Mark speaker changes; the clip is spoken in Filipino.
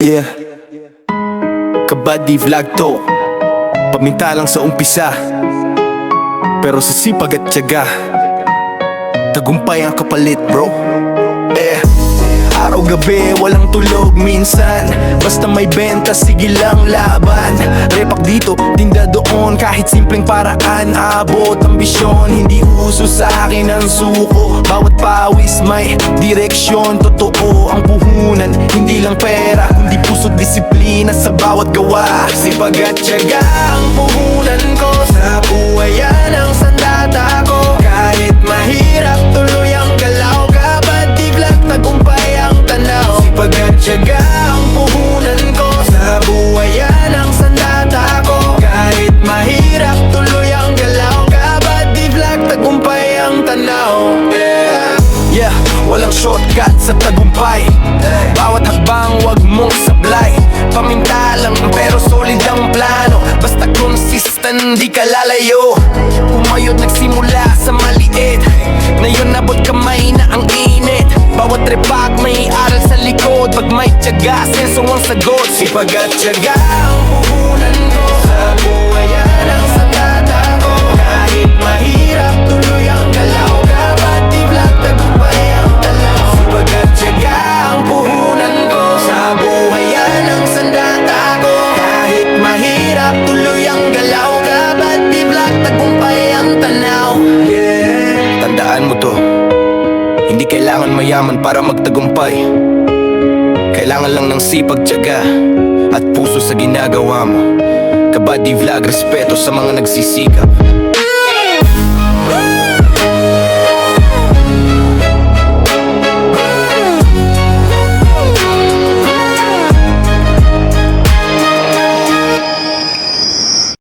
Speaker 1: Yeah. Kabady vlog to. Paminta lang sa umpisa. Pero sa sipag at tiyaga Tagumpay ang kapalit bro. Eh Araw-gabi, walang tulog minsan. Basta may benta, sige lang laban. Repak dito, tinda doon Kahit simpleng paraan. Abot ambisyon, hindi uso sa akin ang suko. Bawat pawis may direksyon Totoo ang puhunan. Hindi lang pera, kundi puso't disiplina Sa bawat gawa. Sipag at tiyaga ang puhunan ko Yeah, walang shortcut sa tagumpay. Bawat hakbang, wag mong sablay. Paminta lang pero solid ang plano. Basta consistent, di ka lalayo. Pumayod nagsimula sa maliit. Ngayon nabot kamay na ang init. Bawat repak may aral sa likod. Pag may tiyaga, senso ang sagot. Sipag at tiyaga ang puhunan ang galaw Kapag tiblag, tagumpay ang tanaw. Yeah. Tandaan mo to. Hindi kailangan mayaman para magtagumpay. Kailangan lang ng sipag, tiyaga At puso sa ginagawa mo. Kabady vlog, respeto sa mga nagsisikap